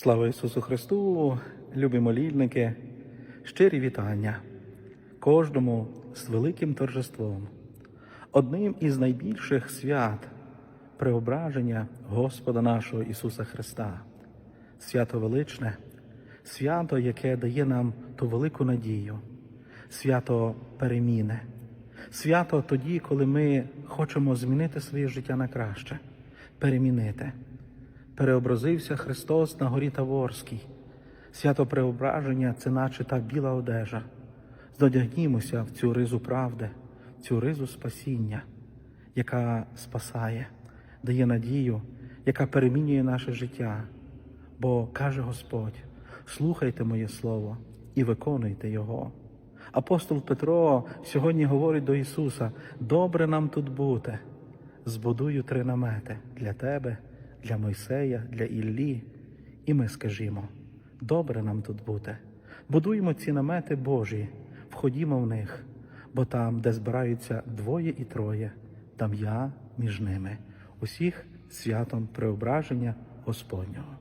Слава Ісусу Христу, любі молільники, щирі вітання кожному з великим торжеством, одним із найбільших свят преображення Господа нашого Ісуса Христа, свято величне, свято, яке дає нам ту велику надію, свято переміни, свято тоді, коли ми хочемо змінити своє життя на краще, перемінити переобразився Христос на горі Таворській. Свято преображення це наче та біла одежа. Здодягнімося в цю ризу правди, в цю ризу спасіння, яка спасає, дає надію, яка перемінює наше життя. Бо каже Господь: слухайте моє слово і виконуйте його. Апостол Петро сьогодні говорить до Ісуса: добре нам тут бути. Збудую три намети для тебе, для Мойсея, для Іллі. І ми скажімо: добре нам тут бути. Будуємо ці намети Божі, входімо в них, бо там, де збираються двоє і троє, там я між ними, усіх святом преображення Господнього.